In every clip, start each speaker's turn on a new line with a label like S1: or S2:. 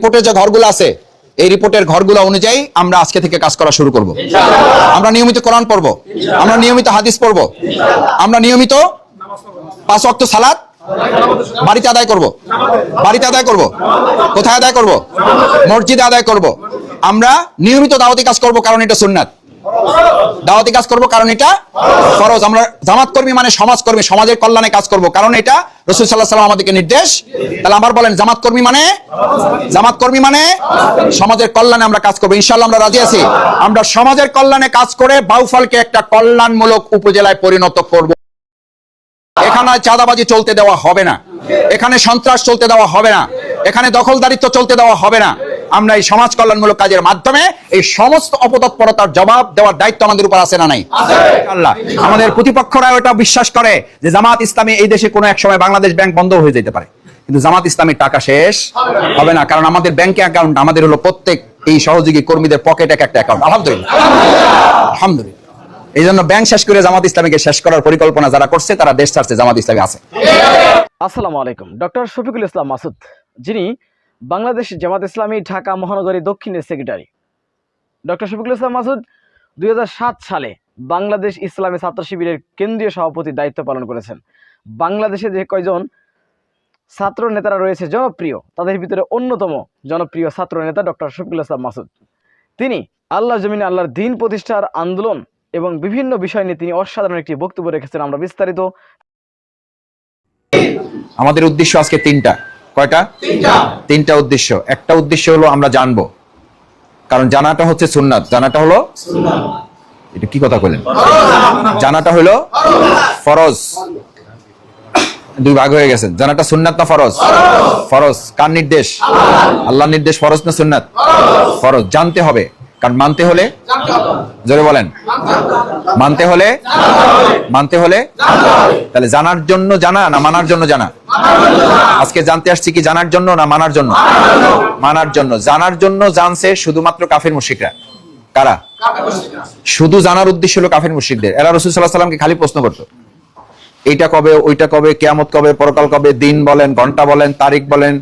S1: রিপোর্টের যে ঘরগুলো আছে এই রিপোর্টের ঘরগুলো অনুযায়ী আমরা আজকে থেকে কাজ করা শুরু করব। আমরা নিয়মিত কোরআন পড়ব আমরা নিয়মিত হাদিস পড়ব আমরা নিয়মিত পাঁচ অক্ত সালাদ বাড়িতে আদায় করব। বাড়িতে আদায় করব? কোথায় আদায় করব? মসজিদে আদায় করব। আমরা নিয়মিত দাওয়াতি কাজ করব কারণ এটা সুন্নাত। দাওয়াতি কাজ করব কারণ এটা ফরজ। আমরা জামাত কর্মী মানে সমাজ কর্মী সমাজের কল্যাণে কাজ করব। কারণ এটা রসুল সাল্লাহ সাল্লাম আমাদেরকে নির্দেশ তাহলে আবার বলেন জামাত কর্মী মানে? জামাত কর্মী মানে? সমাজের কল্যাণে আমরা কাজ করব। ইনশাল্লাহ আমরা রাজি আছি। আমরা সমাজের কল্যাণে কাজ করে বাউফলকে একটা কল্যাণমূলক উপজেলায় পরিণত করব। এখানে চাঁদাবাজি চলতে দেওয়া হবে না। এখানে সন্ত্রাস চলতে দেওয়া হবে না। এখানে দখলদারিত্ব চলতে দেওয়া হবে না। আমরা এই সমাজ কল্যাণমূলক কাজের মাধ্যমে এই সমস্ত অপতৎপরতার জবাব দেওয়ার দায়িত্ব আমাদের উপর আছে না নাই? আল্লাহ আমাদের প্রতিপক্ষরা এটা বিশ্বাস করে যে জামাত ইসলামী এই দেশে কোনো এক সময় বাংলাদেশ ব্যাংক বন্ধ হয়ে যেতে পারে। কিন্তু জামাত ইসলামীর টাকা শেষ হবে না কারণ আমাদের ব্যাংকে অ্যাকাউন্ট আমাদের হলো প্রত্যেক এই সহযোগী কর্মীদের পকেট এক একটা অ্যাকাউন্ট আলহামদুলিল্লাহ। আলহামদুলিল্লাহ। এই জন্য ব্যাংক শেষ করে জামাত ইসলামীকে শেষ করার পরিকল্পনা যারা করছে তারা দেশ ছাড়ছে জামাত ইসলামী আছে।
S2: আসসালামু আলাইকুম। ডক্টর শফিকুল ইসলাম মাসুদ যিনি বাংলাদেশ জামাত ইসলামী, ঢাকা মহানগরী দক্ষিণের সেক্রেটারি। ডক্টর শফিকুল ইসলাম মাসুদ, দুই হাজার সাত সালে বাংলাদেশ ইসলামী ছাত্র শিবিরের কেন্দ্রীয় সভাপতির দায়িত্ব পালন করেছেন। বাংলাদেশে যে কয়জন ছাত্র নেতারা রয়েছে জনপ্রিয়, তাদের ভিতরে অন্যতম জনপ্রিয় ছাত্র নেতা ডক্টর শফিকুল ইসলাম মাসুদ। তিনি আল্লাহ জমিনে আল্লাহর দিন প্রতিষ্ঠার আন্দোলন এবং বিভিন্ন বিষয় নিয়ে তিনি অসাধারণ একটি বক্তব্য রেখেছেন। আমরা বিস্তারিত
S1: আমাদের উদ্দেশ্য আজকে তিনটা। কয়টা? তিনটা। উদ্দেশ্য। একটা উদ্দেশ্য হলো আমরা জানব। কারণ জানাটা হচ্ছে সুন্নাত। জানাটা হলো এটা কি কথা বললেন জানাটা হলো ফরজ। দুই ভাগ হয়ে গেছে। জানাটা সুন্নাত না ফরজ? ফরজ। কার নির্দেশ? আল্লাহর। নির্দেশ ফরজ না সুন্নাত? ফরজ। জানতে হবে। কারণ মানতে হলে জোরে বলেন। মানতে হলে মানতে হলে তাহলে জানার জন্য জানা না মানার জন্য জানা? আজকে জানতে আসছি কি জানার জন্য না মানার জন্য? মানার জন্য। জানার জন্য জানছে শুধুমাত্র কাফের মুশিকরা কারা? শুধু জানার উদ্দেশ্য হলো কাফের মুশিকদের এরা রসুল সাল্লাহ সাল্লামকে খালি প্রশ্ন করতো। এইটা কবে, ওইটা কবে, কেয়ামত কবে, পরকাল কবে, দিন বলেন, ঘণ্টা বলেন, তারিখ বলেন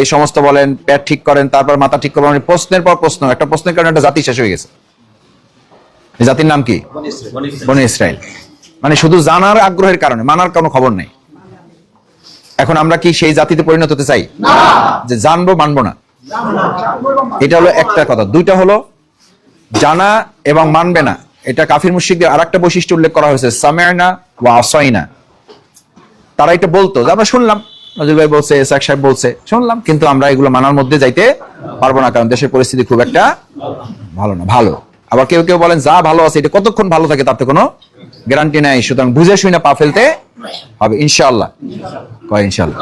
S1: এই সমস্ত বলেন পেট ঠিক করেন তারপর মাথা ঠিক করেন মানে প্রশ্নের পর প্রশ্ন একটা প্রশ্নের কারণে একটা জাতি শেষ হয়ে গেছে। জাতির নাম কি? বনে ইসরায়েল মানে শুধু জানার আগ্রহের কারণে মানার কোনো খবর নেই। এখন আমরা কি সেই জাতিতে পরিণত হতে চাই? যে জানব মানবো না। এটা হলো একটা কথা। দুইটা হলো জানা এবং মানবে না। এটা কাফির মুশিকদের আর একটা বৈশিষ্ট্য উল্লেখ করা হয়েছে সামেনা ওয়া আসাইনা। তারা এটা বলতো যে আমরা শুনলাম নজরুল ভাই বলছে এসাক সাহেব বলছে, শুনলাম, কিন্তু আমরা এগুলো মানার মধ্যে যাইতে পারব না, কারণ দেশের পরিস্থিতি খুব একটা ভালো না, ভালো। আবার কেউ কেউ বলেন, যা ভালো আছে, এটা কতক্ষণ ভালো থাকে তাতে কোনো গ্যারান্টি নাই, সুতরাং বুঝে শুনে পা ফেলতে হবে, ইনশাআল্লাহ। কয় ইনশাআল্লাহ?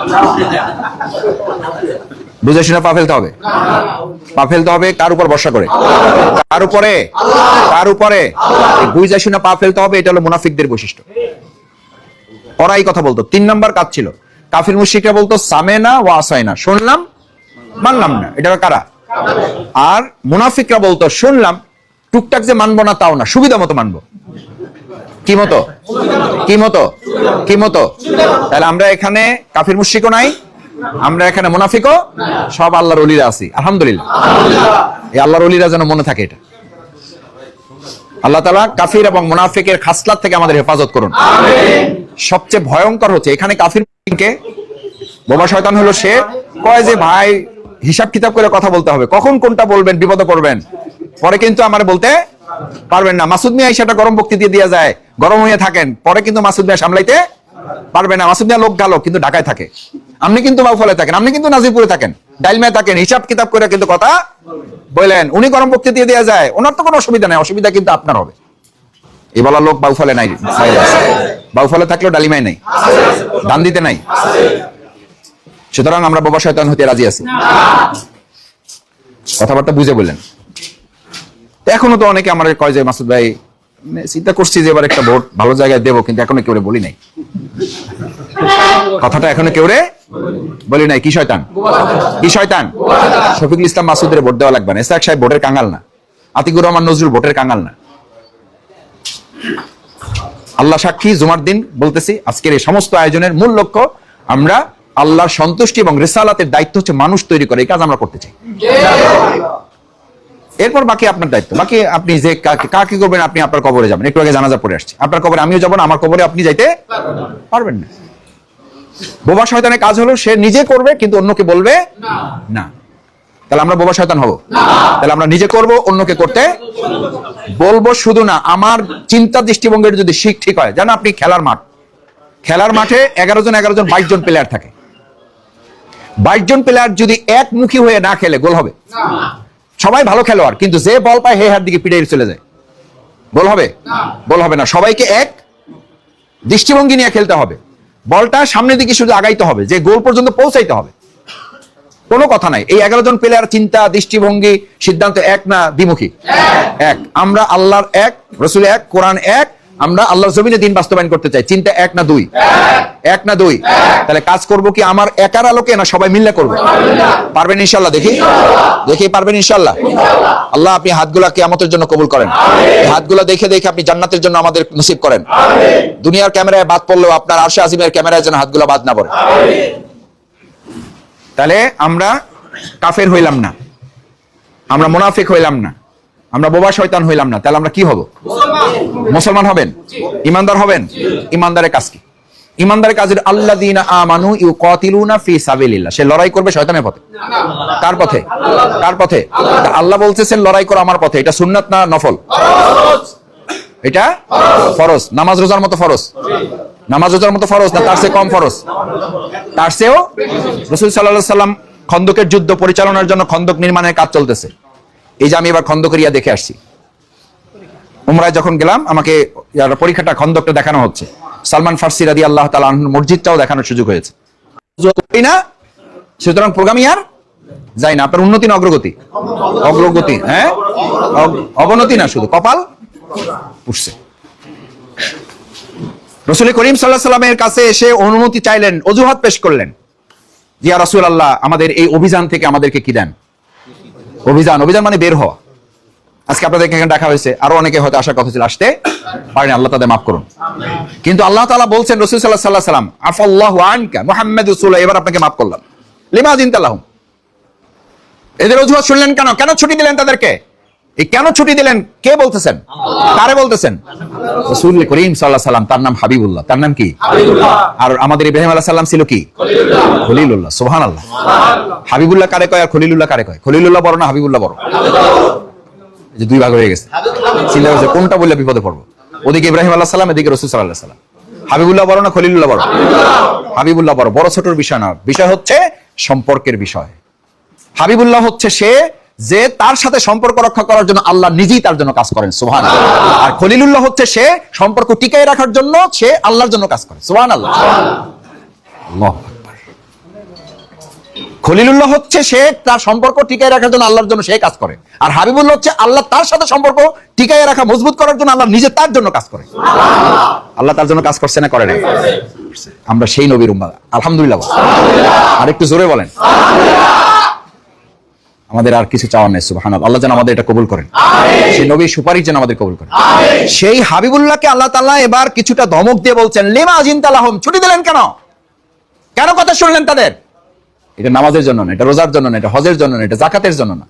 S1: বুঝে শুনে পা ফেলতে হবে। পা ফেলতে হবে কার উপর ভরসা করে? কার উপরে? কার উপরে? বুঝে শুনে পা ফেলতে হবে, এটা হলো মুনাফিকদের বৈশিষ্ট্য। ওরা কথা বলতো, তিন নাম্বার কাজ ছিল। কাফির মুশিকরা বলতো, সামেনা ও আসাইনা। শুনলাম, মানলাম না। এটা কারা? আর মুনাফিকরা বলতো, শুনলাম, টুকটাক যে মানবো না, তাও না। সুবিধা মতো মানবো। কি মতো? কি মতো? কি মতো? তাহলে আমরা এখানে কাফির মুশিকও নাই, আমরা এখানে মুনাফিকও, সব আল্লাহর অলিরা আছি, আলহামদুলিল্লাহ। এই আল্লাহর অলিরা যেন মনে থাকে এটা। আল্লাহ তালা কাফির এবং মুনাফিকের খাসলাত থেকে আমাদের হেফাজত করুন। সবচেয়ে ভয়ঙ্কর হচ্ছে, এখানে কাফিরকে বোমা শয়তান হলো সে, কয় যে, ভাই, হিসাব কিতাব করে কথা বলতে হবে, কখন কোনটা বলবেন, বিপদে পড়বেন? পরে কিন্তু আমার বলতে পারবেন না। মাসুদ মিয়া সেটা গরম বক্তি দিয়ে দেওয়া যায়, গরম হয়ে থাকেন, পরে কিন্তু মাসুদ মিয়া সামলাইতে পারবে না। মাসুদ মিয়া লোক গালো কিন্তু ঢাকায় থাকে। আপনি কিন্তু বাউফলে থাকেন, আপনি কিন্তু নাজিরপুরে থাকেন ডাইলমে থাকেন, হিসাব কিতাব করে কিন্তু কথা বললেন উনি গরম বক্তি দিয়ে দেওয়া যায়, ওনার তো কোনো অসুবিধা নাই, অসুবিধা কিন্তু আপনার হবে। এই বলা লোক বাউফলে নাই। বাউফলে থাকলেও ডালিমায় নাই দান দিতে নাই। সুতরাং আমরা বাবা শয়তান হতে রাজি আছি। কথাবার্তা বুঝে বললেন। এখনও তো অনেকে আমার কয় যে, মাসুদ ভাই মানে চিন্তা করছি যে এবার একটা ভোট ভালো জায়গায় দেবো, কিন্তু এখনও কেউ বলি নাই। কথাটা এখনও কেউ রে বলি নাই। কি শয়তান? কি শয়তান? শফিকুল ইসলাম মাসুদের ভোট দেওয়া লাগবে না। এসাক সাহেব ভোটের কাঙ্গাল না। আতিকুর রহমান নজরুল ভোটের কাঙ্গাল না। আল্লাহ সাক্ষী জুমার দিন বলতেছি আজকের এই সমস্ত আয়োজনের মূল লক্ষ্য আমরা আল্লাহর সন্তুষ্টি এবং রেসালাতের দায়িত্ব হচ্ছে মানুষ তৈরি করে এই কাজ আমরা করতে চাই। এরপর বাকি আপনার দায়িত্ব। বাকি আপনি যে কাকে করবেন আপনি আপনার কবরে যাবেন। একটু আগে জানাজা পড়ে আসছে। আপনার কবরে আমিও যাব না আমার কবরে আপনি যাইতে পারবেন না। বোবা শয়তানের কাজ হলো সে নিজে করবে কিন্তু অন্যকে বলবে না। তাহলে আমরা বোবা শয়তান হব। তাহলে আমরা নিজে করব, অন্যকে করতে বলব শুধু না, আমার চিন্তা দৃষ্টিভঙ্গির যদি শিখ ঠিক হয় জানো আপনি খেলার মাঠ। খেলার মাঠে এগারো জন এগারো জন, বাইশ জন প্লেয়ার থাকে। বাইশ জন প্লেয়ার যদি একমুখী হয়ে না খেলে, গোল হবে। সবাই ভালো খেলোয়াড়, কিন্তু যে বল পায়, হে হাত দিকে পিড়ে চলে যায়। বল হবে? বল হবে না। সবাইকে এক দৃষ্টিভঙ্গি নিয়ে খেলতে হবে। বলটা সামনের দিকে শুধু আগাইতে হবে, যে গোল পর্যন্ত পৌঁছাইতে হবে। কোনো কথা নাই। এই এগারো জন প্লেয়ার চিন্তা দৃষ্টিভঙ্গি সিদ্ধান্ত এক না দ্বিমুখী? এক। আমরা আল্লাহর এক রসুল এক কোরআন এক আমরা আল্লাহর জমিনে দিন বাস্তবায়ন করতে চাই। চিন্তা এক না দুই? এক না দুই? তাহলে কাজ করব কি আমার একার আলোকে না সবাই মিললে করব? পারবেন ইনশাল্লাহ দেখি? দেখি পারবেন ইনশাল্লাহ আল্লাহ আপনি হাতগুলা কেয়ামতের জন্য কবুল করেন। হাতগুলা দেখে দেখে আপনি জান্নাতের জন্য আমাদের নসিব করেন। দুনিয়ার ক্যামেরায় বাদ পড়লেও আপনার আরশে আজিমের ক্যামেরায় যেন হাতগুলা বাদ না পড়ে। তাহলে আমরা কাফের হইলাম না। আমরা মোনাফিক হইলাম না। আমরা বোবা শয়তান হইলাম না। তাহলে আমরা কি হব? মুসলমান। হবেন? ইমানদার হবেন? ইমানদারের কাজ কি? ইমানদারের কাজের আল্লাহ দিন আমানু ইউ কতিলুনা ফি সাবিলিল্লাহ। সে লড়াই করবে শয়তানের পথে। কার পথে? কার পথে? আল্লাহ। বলতেছেন লড়াই করো আমার পথে। এটা সুন্নাত না নফল? এটা ফরজ। নামাজ রোজার মতো ফরজ? নামাজ রোজার মতো ফরজ না, তার চেয়ে কম ফরজ। তার চেয়েও রসুল সাল্লাহ সাল্লাম খন্দকের যুদ্ধ পরিচালনার জন্য খন্দক নির্মাণের কাজ চলতেছে। এই যে আমি এবার খন্দকের ইয়া দেখে আসছি। উমরায় যখন গেলাম, আমাকে পরীক্ষাটা খন্দকটা দেখানো হচ্ছে। সালমান ফার্সি রাদি আল্লাহ তালা মসজিদটাও দেখানোর সুযোগ হয়েছে। না, সুতরাং প্রোগ্রাম ইয়ার যাই না, আপনার উন্নতি না অগ্রগতি? অগ্রগতি হ্যাঁ? অবনতি না শুধু, কপাল উঠছে রসুল করিম সাল্লাহ সাল্লামের কাছে এসে অনুমতি চাইলেন, অজুহাত পেশ করলেন। জিয়া রসুল আল্লাহ আমাদের এই অভিযান থেকে আমাদেরকে কি দেন? অভিযান অভিযান মানে বের হওয়া। আজকে আপনাদের এখানে দেখা হয়েছে, আরও অনেকে হয়তো আসার কথা ছিল, আসতে পারেনি, আল্লাহ তাদের মাফ করুন। কিন্তু আল্লাহ তালা বলছেন, রসুল সাল্লাহ সাল্লাহ সাল্লাম, আফাল্লাহু আনকা মুহাম্মদ রসুল্লাহ এবার আপনাকে মাফ করলাম। লিমা দিন তালাহুম এদের অজুহাত শুনলেন কেন? কেন ছুটি দিলেন তাদেরকে? এই কেন ছুটি দিলেন? কে বলতেছেন? কারে বলতেছেন? রসুল করিম সাল্লাহ সাল্লাম তার নাম হাবিবুল্লাহ। তার নাম কি? আর আমাদের ইব্রাহিম আলাহ সাল্লাম ছিল কি? খলিলুল্লাহ। সুহান আল্লাহ হাবিবুল্লাহ কারে কয় আর খলিলুল্লাহ কারে কয়? খলিলুল্লাহ বড় না হাবিবুল্লাহ বড়? যে দুই ভাগ হয়ে গেছে। চিন্তা করছে কোনটা বললে বিপদে পড়ব? ওদিকে ইব্রাহিম আল্লাহ সাল্লাম এদিকে রসুল সাল্লাহ সাল্লাম। হাবিবুল্লাহ। বড় না খলিলুল্লাহ বড়? হাবিবুল্লাহ বড় বড় ছোটর বিষয় না। বিষয় হচ্ছে সম্পর্কের বিষয়। হাবিবুল্লাহ হচ্ছে সে যে তার সাথে সম্পর্ক রক্ষা করার জন্য আল্লাহ নিজেই তার জন্য কাজ করেন সুহান আর খলিলুল্লাহ হচ্ছে সে সম্পর্ক টিকাই রাখার জন্য সে আল্লাহর জন্য কাজ করে সুহান আল্লাহ খলিলুল্লাহ হচ্ছে সে তার সম্পর্ক টিকাই রাখার জন্য আল্লাহর জন্য সে কাজ করে আর হাবিবুল্লাহ হচ্ছে আল্লাহ তার সাথে সম্পর্ক টিকাই রাখা মজবুত করার জন্য আল্লাহ নিজে তার জন্য কাজ করে। আল্লাহ তার জন্য কাজ করছে না করে না আমরা সেই নবীর উম্মা আলহামদুলিল্লাহ। আর একটু জোরে বলেন। আমাদের আর কিছু চাওয়ার নেই সুবাহ আল্লাহ যেন আমাদের এটা কবুল করেন। সেই নবীর সুপারিশ যেন আমাদের কবুল করেন। সেই হাবিবুল্লাহকে আল্লাহ তাআলা এবার কিছুটা ধমক দিয়ে বলছেন লিমা জিনতালাহম ছুটি দিলেন কেন? কেন কথা শুনলেন তাদের? এটা নামাজের জন্য না এটা রোজার জন্য না এটা হজের জন্য না এটা জাকাতের জন্য না।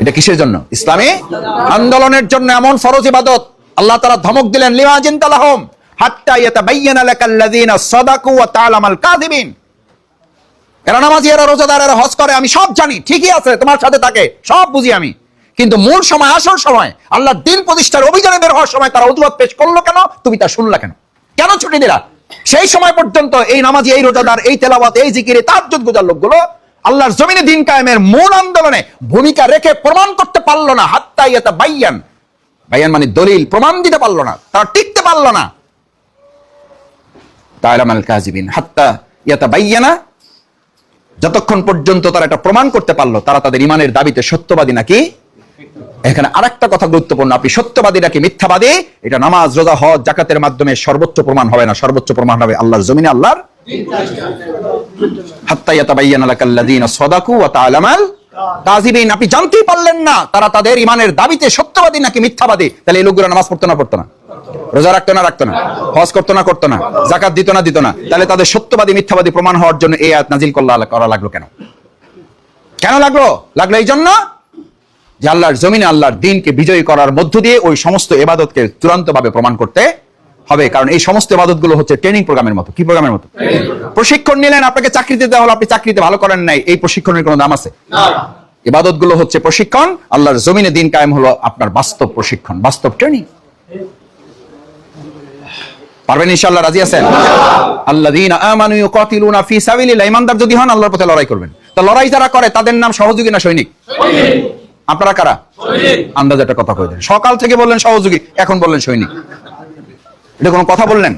S1: এটা কিসের জন্য? ইসলামী আন্দোলনের জন্য এমন ফরজ ইবাদত। আল্লাহ তাআলা ধমক দিলেন লিমা জিনতালাহম হাত্তা ইয়াতাবায়্যানা লাকাল্লাযীনা সাদাকু ওয়া তা'লামাল কাযিবিন। এরা নামাজি এরা রোজাদার, এরা হজ করে, আমি সব জানি, ঠিকই আছে, তোমার সাথে থাকে সব বুঝি আমি। কিন্তু মূল সময়, আসল সময়, আল্লাহ দিন প্রতিষ্ঠার অভিযানে বের হওয়ার সময় তারা অজুহাত পেশ করল কেন? তুমি তা শুনলা কেন? কেন ছুটি দিলা সেই সময় পর্যন্ত এই নামাজি, এই রোজাদার, এই তেলাওয়াত, এই জিকিরে তার গুজার লোকগুলো আল্লাহর জমিনে দিন কায়েমের মূল আন্দোলনে ভূমিকা রেখে প্রমাণ করতে পারল না, হাত্তা ইয়াতা বাইয়ান। বাইয়ান মানে দলিল, প্রমাণ দিতে পারল না, তারা টিকতে পারল না। তাইলামাল কাজিবিন, হাত্তা ইয়াতা বাইয়ানা যতক্ষণ পর্যন্ত তারা এটা প্রমাণ করতে পারল তারা তাদের ইমানের দাবিতে সত্যবাদী নাকি? এখানে আরেকটা কথা গুরুত্বপূর্ণ আপনি সত্যবাদী নাকি মিথ্যাবাদী? এটা নামাজ রোজা হজ জাকাতের মাধ্যমে সর্বোচ্চ প্রমাণ হবে না সর্বোচ্চ প্রমাণ হবে আল্লাহর জমিনে আল্লাহর হাত্তা ইয়াতাবায়্যানা লাকাল্লাযীনা সাদাকু ওয়া তা'লামাল কাজিবিন আপনি জানতেই পারলেন না, তারা তাদের ইমানের দাবিতে সত্যবাদী নাকি মিথ্যাবাদী? তাহলে এই লোকগুলো নামাজ পড়তো না পড়তো না। রোজা রাখতো না রাখতো না। হজ করতো না করতো না। জাকাত দিত না দিত না। তাহলে তাদের সত্যবাদী, মিথ্যাবাদী প্রমাণ হওয়ার জন্য এই আয়াত নাজিল করা লাগল কেন? কেন লাগল? লাগল এই জন্য যে আল্লাহর জমিনে আল্লাহর দিনকে বিজয়ী করার মধ্য দিয়ে ওই সমস্ত এবাদতকে চূড়ান্তভাবে প্রমাণ করতে হবে কারণ এই সমস্ত এবাদতগুলো হচ্ছে ট্রেনিং প্রোগ্রামের মতো। কি প্রোগ্রামের মতো? প্রশিক্ষণ নিলেন আপনাকে চাকরিতে দেওয়া হলো আপনি চাকরিতে ভালো করেন নাই এই প্রশিক্ষণের কোনো দাম আছে? ইবাদতগুলো হচ্ছে প্রশিক্ষণ আল্লাহর জমিনে দিন কায়েম হলো আপনার বাস্তব প্রশিক্ষণ বাস্তব ট্রেনিং পারবেন ইনশাআল্লাহ রাজি আছেন? আল্লাযীনা আমানু ইউকাতিলুনা ফি সাবিলিল্লাহ ইমানদার যদি হন আল্লাহর পথে লড়াই করবেন। তো লড়াই যারা করে তাদের নাম সহযোগী না সৈনিক? আপনারা কারা? আন্দাজ একটা কথা কই দেন। সকাল থেকে বললেন সহযোগী এখন বললেন সৈনিক। এটা কোনো কথা বললেন?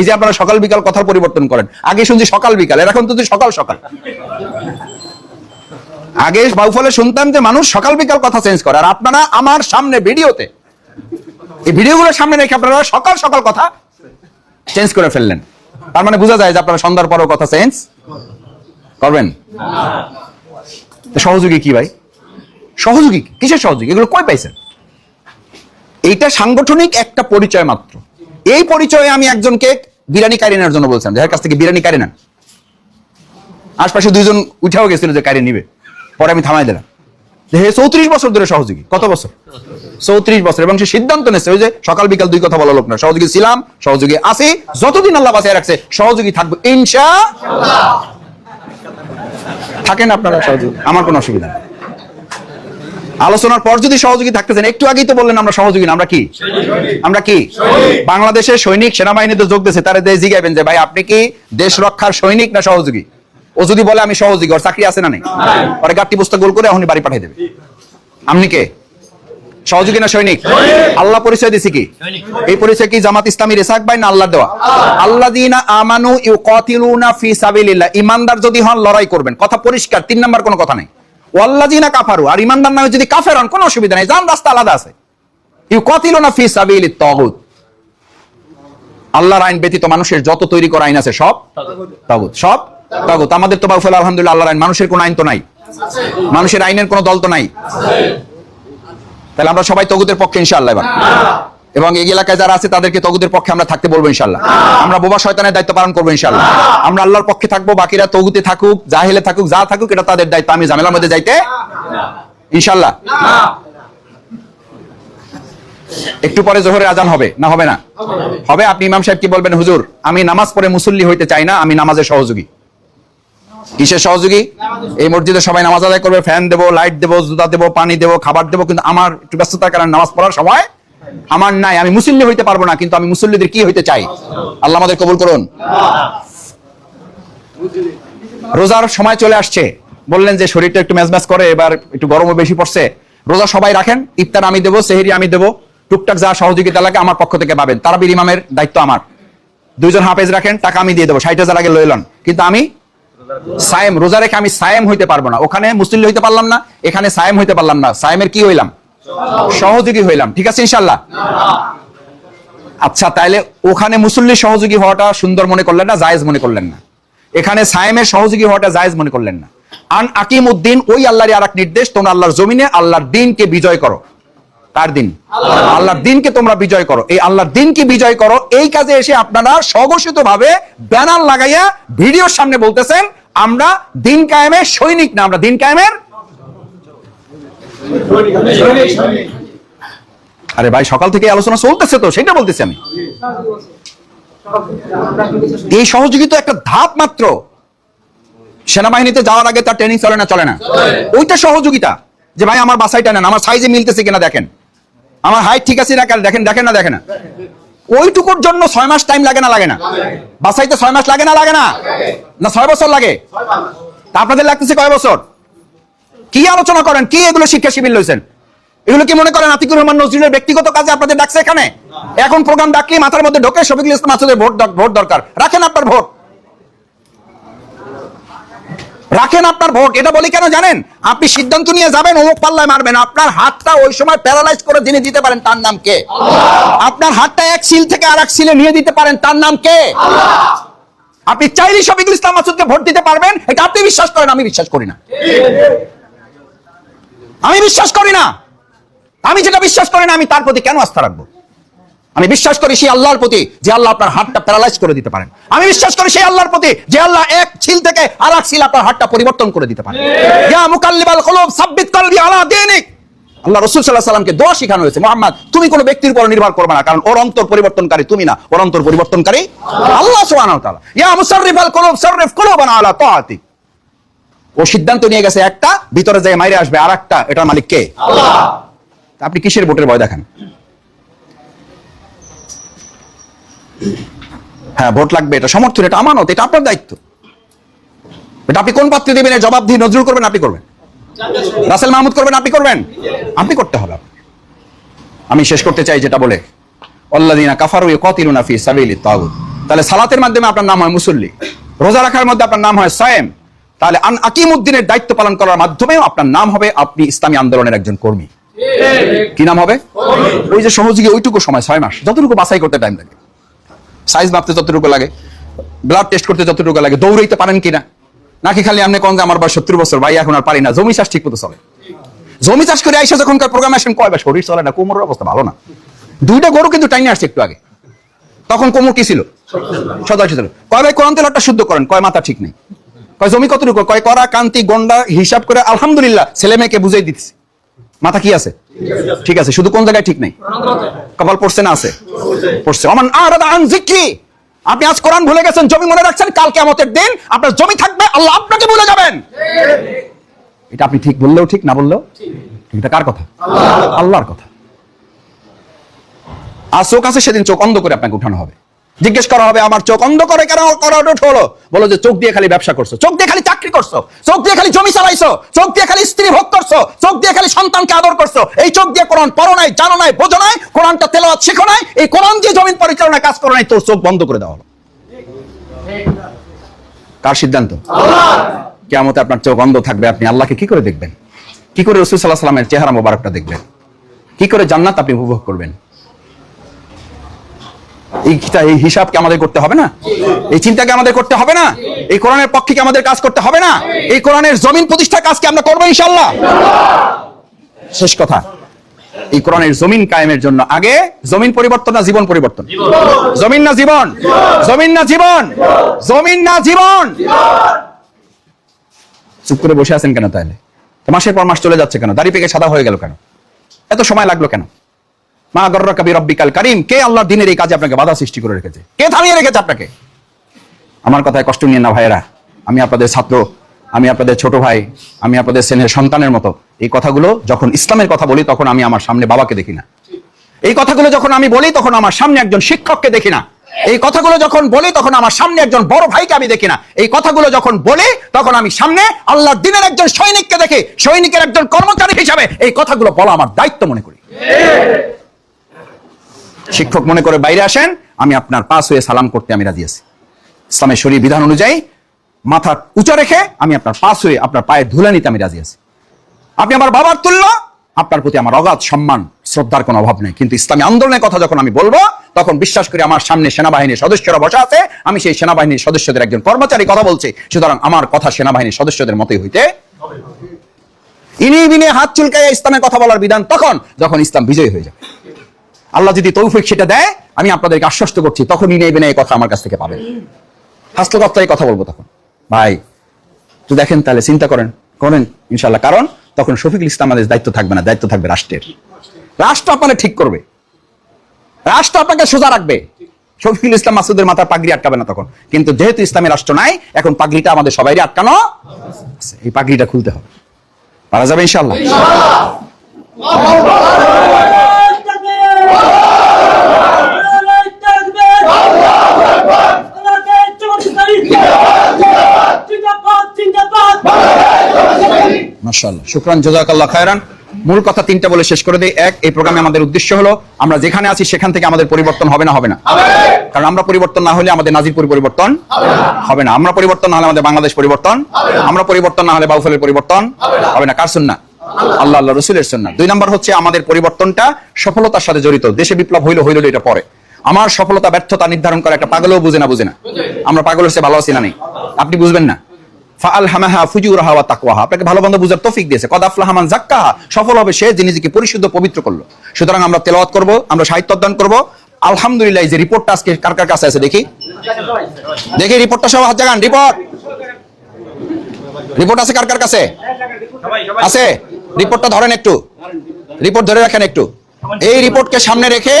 S1: এই যে আপনারা সকাল বিকাল কথার পরিবর্তন করেন। আগে শুনছি সকাল বিকাল এখন তো সকাল সকাল। আগে বাউফলে শুনতাম যে মানুষ সকাল বিকাল কথা চেঞ্জ করে, আর আপনারা আমার সামনে ভিডিওতে, এই ভিডিওগুলোর সামনে রেখে আপনারা সকাল সকাল কথা চেঞ্জ করে ফেললেন। তার মানে বোঝা যায় যে আপনারা সন্ধ্যার পরও কথা চেঞ্জ করবেন। সহযোগী কি ভাই? সহযোগী কিসের সহযোগী? এগুলো কই পাইছেন? এইটা সাংগঠনিক একটা পরিচয় মাত্র। এই পরিচয়ে আমি একজনকে বিরিয়ানি নেওয়ার জন্য বলছিলাম। যার কাছ থেকে বিরিয়ানি কারি নেন। আশপাশে দুইজন উঠেও গেছিল যে কারি নিবে। পরে আমি থামাই দিলাম। হে চৌত্রিশ বছর ধরে সহযোগী। কত বছর? চৌত্রিশ বছর। এবং সে সিদ্ধান্ত নিয়েছে, ওই যে সকাল বিকাল দুই কথা বলা লোক না। সহযোগী ছিলাম, সহযোগী আছি। যতদিন আল্লাহ বাঁচিয়ে রাখছে, সহযোগী থাকব ইনশা থাকেন আপনারা সহযোগী। আমার কোনো অসুবিধা নেই। আলোচনার পর যদি সহযোগী থাকতেছেন একটু আগেই তো বললেন আমরা সহযোগী আমরা কি? আমরা কি? বাংলাদেশের সৈনিক সেনাবাহিনীতে যোগ দিয়েছে তারা দেশ জিগাইবেন যে ভাই আপনি কি দেশ রক্ষার সৈনিক না সহযোগী? ও যদি বলে আমি সহযোগী ওর চাকরি আছে না নেই? পরে গাঠটি পুস্তক গোল করে এখনই বাড়ি পাঠিয়ে দেবে। আপনি কে? সহযোগী না সৈনিক? আল্লাহ পরিচয় দিছি কি? এই পরিচয় কি জামাত ইসলামী রেসাক ভাই না আল্লাহ দেওয়া? আল্লাহ। দিনা আমানু ইউকাতিলুনা ফি সাবিলিল্লাহ। ইমানদার যদি হন লড়াই করবেন। কথা পরিষ্কার তিন নাম্বার কোনো কথা নাই। ওয়াল্লাযিনা কাফারু, আর ইমানদার নামে যদি কাফের হন, কোনো অসুবিধা নাই জান রাস্তা আলাদা আছে। ইউকাতিলুনা ফি সাবিলিত তাগুত। আল্লাহর আইন ব্যতীত মানুষের যত তৈরি করা আইন আছে, সব তাগুত। সব তাগুত। আমাদের তো বাউফল, আলহামদুলিল্লাহ, আল্লাহর আইন। মানুষের কোনো আইন তো নাই। মানুষের আইনের কোনো দল তো নাই। তাহলে আমরা সবাই তগুদের পক্ষে, ইনশাআল্লাহ এবার। এবং এই এলাকায় যারা আছে তাদেরকে তগুদের পক্ষে আমরা থাকতে বলব ইনশাআল্লাহ। আমরা বোবা শয়তানের দায়িত্ব পালন করব ইনশাল্লাহ আমরা আল্লাহর পক্ষে থাকব বাকিরা তগুতে থাকুক জাহেলে থাকুক যা থাকুক এটা তাদের দায়িত্ব। আমি ঝামেলার মধ্যে যাইতে ইনশাআল্লাহ। একটু পরে জোহরে আজান হবে না হবে না? হবে। আপনি ইমাম সাহেব কি বলবেন হুজুর আমি নামাজ পড়ে মুসল্লি হইতে চাই না আমি নামাজের সহযোগী। কিসের সহযোগী? এই মসজিদে সবাই নামাজ আদায় করবে ফ্যান দেবো লাইট দেবো জুতা দেবো পানি দেবো খাবার দেবো কিন্তু আমার একটু ব্যস্ততার কারণে নামাজ পড়ার সময় আমার নাই, আমি মুসল্লি হইতে পারব না, কিন্তু আমি মুসল্লিদের কি হইতে চাই? আল্লাহ আমাদের কবুল করুন। রোজার সময় চলে আসছে। বললেন যে শরীরটা একটু ম্যাজ ম্যাজ করে, এবার একটু গরমও বেশি পড়ছে। রোজা সবাই রাখেন, ইফতার আমি দেবো, সেহেরি আমি দেবো, টুকটাক যা সহযোগিতা লাগে আমার পক্ষ থেকে পাবেন। তারাবির ইমামের দায়িত্ব আমার। দুইজন হাফেজ রাখেন, টাকা আমি দিয়ে দেবো, ষাট হাজার আগে লইলাম কিন্তু আমি সায়েম, রোজা রেখে আমি সায়েম হইতে পারব না। ওখানে মুসলিম হইতে পারলাম না, এখানে সায়েম হইতে পারলাম না। সায়েমের কি হইলাম? সহযোগী হইলাম, ঠিক আছে ইনশাল্লাহ? আচ্ছা তাইলে ওখানে মুসল্লি সহযোগী হওয়াটা সুন্দর মনে করলেন না, জায়েজ মনে করলেন না? এখানে সায়েমের সহযোগী হওয়াটা জায়েজ মনে করলেন না? আন আকিম উদ্দিন ওই আল্লাহর আর এক নির্দেশ, তোমরা আল্লাহর জমিনে আল্লাহর দিনকে বিজয় করো। তার দিন? আল্লাহর দিনকে তোমরা বিজয় করো। এই আল্লাহর দিনকে বিজয় করো, এই কাজে এসে আপনারা স্বঘোষিত ভাবে ব্যানার লাগাইয়া ভিডিওর সামনে বলতেছেন, আমরা দিন কায়েমের সৈনিক না, আমরা দিন কায়েমের আরে ভাই, সকাল থেকে আলোচনা চলতেছে তো, সেটা বলতেছি আমি। এই সহযোগিতা একটা ধাপ মাত্র। সেনাবাহিনীতে যাওয়ার আগে তার ট্রেনিং চলে না চলে না। ওইটা সহযোগিতা। যে ভাই, আমার বাসাইটা নেন আমার সাইজে মিলতেছে কিনা দেখেন। আমার হাইট ঠিক আছে না দেখেন দেখেন না দেখেন না। ওইটুকুর জন্য ছয় মাস টাইম লাগে না লাগে না। বাসাইতে ছয় মাস লাগে না লাগে না? না, ছয় বছর লাগে? তা আপনাদের লাগতেছে কয় বছর? কি আলোচনা করেন? কি এগুলো শিক্ষা শিবির লইছেন? এগুলো কি মনে করেন আতিকুর রহমান নজরুলের ব্যক্তিগত কাজে আপনাদের ডাকছে এখানে? এখন প্রোগ্রাম ডাকলে মাথার মধ্যে ঢোকে শফিকুল ইসলাম মাসুদের ভোট ভোট দরকার। রাখেন আপনার ভোট। রাখেন আপনার ভোট। এটা বলি কেন জানেন? আপনি সিদ্ধান্ত নিয়ে যাবেন, অমুক পাল্লায় মারবেন। আপনার হাতটা ওই সময় প্যারালাইজ করে যিনি দিতে পারেন তার নাম কে? আপনার হাতটা এক সিল থেকে আর এক সিলে নিয়ে দিতে পারেন তার নাম কে? আপনি চাইলে শফিকুল ইসলাম মাসুদকে ভোট দিতে পারবেন, এটা আপনি বিশ্বাস করেন, আমি বিশ্বাস করি না। আমি বিশ্বাস করি না। আমি যেটা বিশ্বাস করি না, আমি তার প্রতি কেন আস্থা রাখব? আমি বিশ্বাস করি সেই আল্লাহর প্রতি যে আল্লাহ আপনার হাতটা প্যারালাইজ করে দিতে পারেন। আমি বিশ্বাস করি সেই আল্লাহর প্রতি যে আল্লাহ এক ছিল থেকে আর এক ছিল আপনার হাতটা পরিবর্তন করে দিতে পারেন। আল্লাহ রাসূল আলাইহি সাল্লামকে দোয়া শেখানো হয়েছে, মুহাম্মদ, তুমি কোনো ব্যক্তির উপর নির্ভর করবে না, কারণ ওর অন্তর পরিবর্তনকারী তুমি না, ওর অন্তর পরিবর্তনকারী আল্লাহ কুলুব তাআতিক। ও সিদ্ধান্ত নিয়ে গেছে একটা ভিতরে যায় মাইরে আসবে আর একটা এটার মালিক কে? আপনি কিসের ভোটের ভয় দেখেন? হ্যাঁ ভোট লাগবে এটা সমর্থন এটা আমানত এটা আপনার দায়িত্ব। এটা আপনি কোন পাত্রে দেবেন জবাব দিয়ে নজরুল করবেন আপনি করবেন? রাসেল মাহমুদ করবেন আপনি করবেন? আপনি করতে হবে আমি শেষ করতে চাই যেটা বলে অল্লাদিনা কাফারু কতিলুনা ফি সাবিলি তাগুত। তাহলে সালাতের মাধ্যমে আপনার নাম হয় মুসল্লি। রোজা রাখার মধ্যে আপনার নাম হয় সায়েম। তাহলে আন আকিমুদ্দিনের দায়িত্ব পালন করার মাধ্যমেও আপনার নাম হবে আপনি ইসলামী আন্দোলনের একজন কর্মী। কি নাম হবে? ওই যে সহযোগী, ওইটুকু সময়, ছয় মাস। যতটুকু বাছাই করতে টাইম লাগে। সাইজ মাপতে যতটুকু লাগে। ব্লাড টেস্ট করতে যতটুকু লাগে। দৌড়াইতে পারেন কিনা? নাকি খালি আপনি কন যে আমার বয়স সত্তর বছর, ভাই, এখন আর পারি না। জমি চাষ ঠিক মতো চলে। জমি চাষ করে আইসা যখনকার প্রোগ্রাম আসেন, কয় বা শরীর চলে না, কোমরের অবস্থা ভালো না। দুইটা গরু কিন্তু টাইনে আসছে একটু আগে। তখন কোমর কি ছিল? সদস্য ছিল কয় ভাই, কোরআন তেলটা শুদ্ধ করেন। কয় মাথা ঠিক নেই? কয়, জমি কতটুকু? কয় করা কান্তি, গন্ডা, হিসাব করে আলহামদুলিল্লাহ ছেলে মেয়েকে বুঝাই দিচ্ছি মাথা কি আছে? ঠিক আছে, শুধু কোন জায়গায় ঠিক নেই? কপাল পড়ছে না আছে? পড়ছে। আপনি আজ কোরআন ভুলে গেছেন, জমি মনে রাখছেন, কাল কিয়ামতের দিন আপনার জমি থাকবে, আল্লাহ আপনাকে ভুলে যাবেন। এটা আপনি ঠিক বললেও ঠিক, না বললেও এটা কার কথা? আল্লাহর কথা। আর চোখ আছে, সেদিন চোখ অন্ধ করে আপনাকে উঠানো হবে। জিজ্ঞেস করা হবে আমার চোখ অন্ধ করে কেন? করা হলো? বলো যে চোখ দিয়ে খালি ব্যবসা করছ চোখ দিয়ে খালি চাকরি করছ চোখ দিয়ে খালি জমি চালাইছো চোখ দিয়ে খালি স্ত্রী ভোগ করছ চোখ দিয়ে খালি সন্তানকে আদর করছ। এই চোখ দিয়ে কোরআন পড়ো নাই জানো নাই বোঝো নাই কোরআনটা তেলাওয়াত শেখো নাই এই কোরআন দিয়ে জমিন পরিচালনায় কাজ করো নাই তোর চোখ বন্ধ করে দেওয়া হলো। কার সিদ্ধান্ত? কেমতে আপনার চোখ অন্ধ থাকবে আপনি আল্লাহকে কি করে দেখবেন? কি করে রসুল সাল্লাহ সাল্লামের চেহারা মোবারকটা দেখবেন? কি করে জান্নাত আপনি উপভোগ করবেন? এই কিতা- এই হিসাব কি আমাদের করতে হবে না? এই চিন্তাকে আমাদের করতে হবে না? এই কোরআনের পক্ষে আমাদের কাজ করতে হবে না? এই কোরআনের জমিন প্রতিষ্ঠা কাজ কি আমরা করব ইনশাল্লাহ শেষ কথা। এই কোরআনের জমিন কায়েমের জন্য আগে জমিন পরিবর্তন না জীবন পরিবর্তন? জমিন না জীবন? জমিন না জীবন? জমিন না জীবন? চুপ করে বসে আছেন কেন তাহলে? মাসের পর মাস চলে যাচ্ছে কেন? দাড়ি পেকে সাদা হয়ে গেল কেন? এত সময় লাগল কেন? কে আল্লাহ দিনের এই কাজে আপনাকে বাধা সৃষ্টি করে রেখেছে? কে থামিয়ে রেখেছে আপনাকে? আমার কথায় কষ্ট নিয়ে না ভাইয়েরা। আমি আপনাদের ছাত্র, আমি আপনাদের ছোট ভাই, আমি আপনাদের সেনের সন্তানের মতো। এই কথাগুলো যখন ইসলামের কথা বলি, তখন আমি আমার সামনে বাবাকে দেখি না। এই কথাগুলো যখন আমি বলি, তখন আমার সামনে একজন শিক্ষককে দেখি না। এই কথাগুলো যখন বলি, তখন আমার সামনে একজন বড় ভাইকে আমি দেখি না। এই কথাগুলো যখন বলি, তখন আমি সামনে আল্লাহ দিনের একজন সৈনিককে দেখি। সৈনিকের একজন কর্মচারী হিসাবে এই কথাগুলো বলা আমার দায়িত্ব মনে করি। শিক্ষক মনে করে বাইরে আসেন, আমি আপনার পাশ হয়ে সালাম করতে আমি রাজি আছি। ইসলামের শরীর বিধান অনুযায়ী মাথা উঁচা রেখে আমি আপনার পাশ হয়ে আপনার পায়ে ধুলে নিতে আমি রাজি আছি। আপনি আমার বাবার তুল্য, আপনার প্রতি আমার অগাধ সম্মান, শ্রদ্ধার কোনো অভাব নেই। কিন্তু ইসলামী আন্দোলনের কথা যখন আমি বলব, তখন বিশ্বাস করি আমার সামনে সেনাবাহিনীর সদস্যরা বসা আছে, আমি সেই সেনাবাহিনীর সদস্যদের একজন কর্মচারী কথা বলছি। সুতরাং আমার কথা সেনাবাহিনীর সদস্যদের মতোই হইতে ইনি বিনে হাত চুলকাইয়া ইসলামের কথা বলার বিধান তখন, যখন ইসলাম বিজয় হয়ে যাবে। আল্লাহ যদি তৌফিক সেটা দেয়, আমি আপনাদেরকে আশ্বস্ত করছি, তখনই নেবেন এই কথা আমার কাছ থেকে পাবেন। হাস্তকর্তায় কথা বলব তখন। ভাই তো দেখেন তাহলে, চিন্তা করেন করেন ইনশাল্লাহ কারণ তখন শফিকুল ইসলাম আমাদের দায়িত্ব থাকবে না, দায়িত্ব থাকবে রাষ্ট্রের। রাষ্ট্র আপনাকে ঠিক করবে। রাষ্ট্র আপনাকে সোজা রাখবে। শফিকুল ইসলাম মাসুদের মাথার পাগড়ি আটকাবে না তখন। কিন্তু যেহেতু ইসলামী রাষ্ট্র নাই, এখন পাগড়িটা আমাদের সবাইরই আটকানো এই পাগড়িটা খুলতে হবে। পারা যাবে ইনশাল্লাহ শুকরান জাযাকাল্লাহ খায়রান। মূল কথা তিনটা বলে শেষ করে দেই। এক, এই প্রোগ্রামে আমাদের উদ্দেশ্য হলো, আমরা যেখানে আছি সেখান থেকে আমাদের পরিবর্তন হবে না হবে না। কারণ আমরা পরিবর্তন না হলে আমাদের নাজিরপুর পরিবর্তন হবে না। আমরা পরিবর্তন না হলে আমাদের বাংলাদেশ পরিবর্তন, আমরা পরিবর্তন না হলে বাউফলের পরিবর্তন হবে না। কার সুন্নাহ? আল্লাহ আল্লাহ রসুলের সুন্নাহ। দুই নম্বর হচ্ছে আমাদের পরিবর্তনটা সফলতার সাথে জড়িত। দেশে বিপ্লব হইল হইল এটা পরে। আমার সফলতা, ব্যর্থতা নির্ধারণ করা একটা পাগলও বুঝে না বুঝে না। আমরা পাগল হচ্ছে ভালো আছি না নেই। আপনি বুঝবেন না। তেলাওয়াত করব, আমরা সাহিত্য অধ্যয়ন করব। আলহামদুলিল্লাহ যে কার কার কাছে আছে দেখি? দেখি রিপোর্ট আছে কার কার কাছে? আছে? রিপোর্টটা ধরেন একটু। রিপোর্ট ধরে রাখেন একটু। এই রিপোর্টকে সামনে রেখে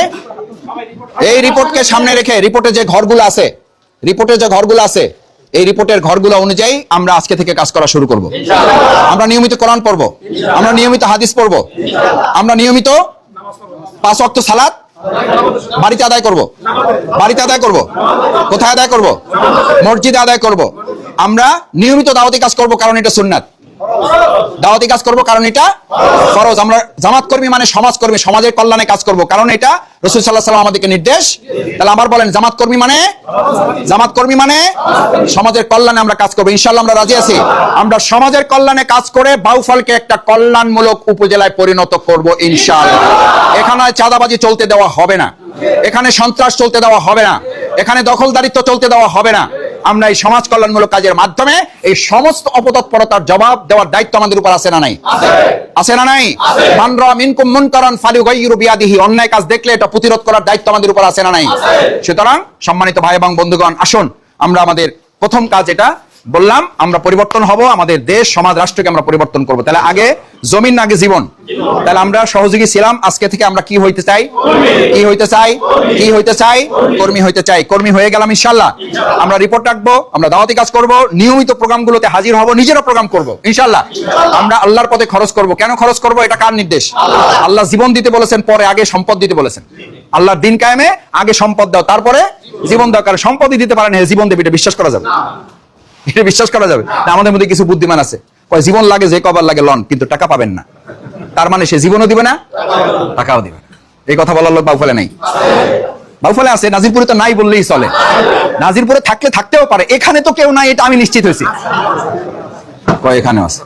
S1: এই রিপোর্টকে সামনে রেখে রিপোর্টে যে ঘরগুলো আছে রিপোর্টে যে ঘরগুলো আছে এই রিপোর্টের ঘরগুলো অনুযায়ী আমরা আজকে থেকে কাজ করা শুরু করব। আমরা নিয়মিত কোরআন পড়ব আমরা নিয়মিত হাদিস পড়ব আমরা নিয়মিত পাঁচ ওয়াক্ত সালাত বাড়িতে আদায় করব। বাড়িতে আদায় করব কোথায় আদায় করব? মসজিদে আদায় করব। আমরা নিয়মিত দাওয়াতি কাজ করব কারণ এটা সুন্নাত। দাওয়াতি কাজ করব কারণ এটা ফরজ। আমরা জামাত কর্মী মানে সমাজ কর্মী, সমাজের কল্যাণে কাজ করব। কারণ এটা রসুল সাল্লাহ সাল্লাম আমাদেরকে নির্দেশ। তাহলে আবার বলেন, জামাত কর্মী মানে? জামাত কর্মী মানে সমাজের কল্যাণে আমরা কাজ করব। ইনশাল্লাহ আমরা রাজি আছি। আমরা সমাজের কল্যাণে কাজ করে বাউফলকে একটা কল্যাণমূলক উপজেলায় পরিণত করব ইনশাল্লাহ এখানে চাঁদাবাজি চলতে দেওয়া হবে না। এখানে সন্ত্রাস চলতে দেওয়া হবে না। এখানে দখলদারিত্ব চলতে দেওয়া হবে না। আমরা এই সমাজ কল্যাণমূলক কাজের মাধ্যমে এই সমস্ত অপতৎপরতার জবাব দেওয়ার দায়িত্ব আমাদের উপর আছে না নাই? আসে না নাই? মানরা মিনকুম মুনকারান ফালিগাইয়িরু বিয়াদিহি। অন্যায় কাজ দেখলে এটা প্রতিরোধ করার দায়িত্ব আমাদের উপর আছে না নাই? সুতরাং সম্মানিত ভাই এবং বন্ধুগণ আসুন আমরা আমাদের প্রথম কাজ এটা বললাম, আমরা পরিবর্তন হব, আমাদের দেশ, সমাজ, রাষ্ট্রকে আমরা পরিবর্তন করব। তাহলে আগে জমিন, না আগে জীবন? তাহলে আমরা সহযোগী ছিলাম, আজকে থেকে আমরা কি হইতে চাই? কি হইতে চাই? কি হইতে চাই? কর্মী হইতে চাই। কর্মী হয়ে গেলাম ইনশাল্লাহ আমরা রিপোর্ট রাখব, আমরা দাওয়াতি কাজ করব, নিয়মিত প্রোগ্রামগুলোতে হাজির হব নিজেরও প্রোগ্রাম করব ইনশাল্লাহ আমরা আল্লাহর পথে খরচ করব। কেন খরচ করব? এটা কার নির্দেশ? আল্লাহ জীবন দিতে বলেছেন, পরে আগে সম্পদ দিতে বলেছেন। আল্লাহর দিন কায়েমে আগে সম্পদ দাও, তারপরে জীবন দাও, কারণ সম্পদই দিতে পারেন জীবন দেবে, এটা বিশ্বাস করা যাবে। এটা বিশ্বাস করা যাবে আমাদের মধ্যে কিছু বুদ্ধিমান আছে। কয়, জীবন লাগে, যে কবার লাগে লন, কিন্তু টাকা পাবেন না। তার মানে সে জীবনও দিবে না, টাকাও দিবে এই কথা বলার লোক বাউফলে নাই। বাউফলে আছে, নাজিরপুরে তো নাই বললেই চলে। নাজিরপুরে থাকলে থাকতেও পারে, এখানে তো কেউ নাই, এটা আমি নিশ্চিত হয়েছি। কয়, এখানেও আছে।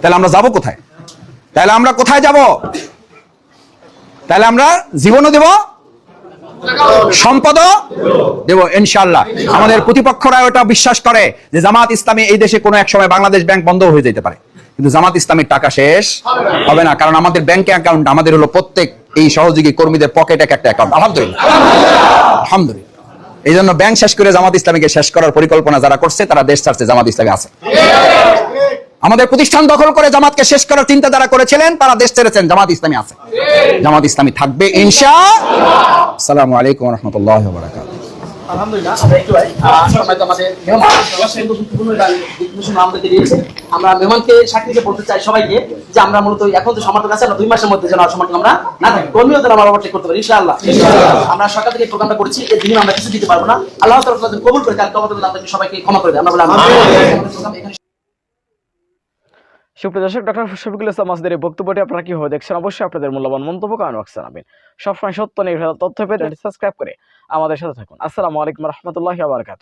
S1: তাহলে আমরা যাব কোথায়? তাহলে আমরা কোথায় যাব? তাহলে আমরা জীবনও দেব সম্পদ দেব ইনশাল্লাহ আমাদের প্রতিপক্ষরা ওটা বিশ্বাস করে যে জামাত ইসলামী এই দেশে কোনো এক সময় বাংলাদেশ ব্যাংক বন্ধ হয়ে যেতে পারে। কিন্তু জামাত ইসলামীর টাকা শেষ হবে না, কারণ আমাদের ব্যাংকে অ্যাকাউন্ট, আমাদের হলো প্রত্যেক এই সহযোগী কর্মীদের পকেট এক একটা অ্যাকাউন্ট। আলহামদুলিল্লাহ। আলহামদুলিল্লাহ। এই জন্য ব্যাংক শেষ করে জামাত ইসলামীকে শেষ করার পরিকল্পনা যারা করছে, তারা দেশ ছাড়ছে, জামাত ইসলামী আছে। আমাদের প্রতিষ্ঠান দখল করে জামাতকে শেষ করার চিন্তা যারা করেছিলেন তারা দেশ ছেড়েছেন। জামাত ইসলামী আছে। জামাত ইসলামী থাকবে ইনশা আসসালামু আলাইকুম রহমতুল্লাহ
S2: আমরা মেহমানকে বলতে চাই সবাইকে যে আমরা মূলত এখন তো সমর্থক আছে আমরা দুই মাসের মধ্যে যেন সমর্থক আমরা না থাকি। কর্মীও যেন আমরা ওভারটেক করতে পারি ইনশাআল্লাহ। আমরা সকাল থেকে প্রোগ্রামটা করছি এই দিন আমরা কিছু দিতে পারব না। আল্লাহ তাআলা কবুল করে কালকে আমাদের সবাইকে ক্ষমা করে দেয় আমরা বললাম সুপ্রিয় দর্শক, ডক্টর শফিকুল ইসলাম মাসুদের এই বক্তব্যটি আপনারা কীভাবে দেখছেন? অবশ্যই আপনাদের মূল্যবান মন্তব্য কারণ জানাবেন সবসময় সত্য নির্ভর তথ্য পেতে সাবস্ক্রাইব করে আমাদের সাথে থাকুন। আসসালামু আলাইকুম রহমতুল্লাহ বারকাত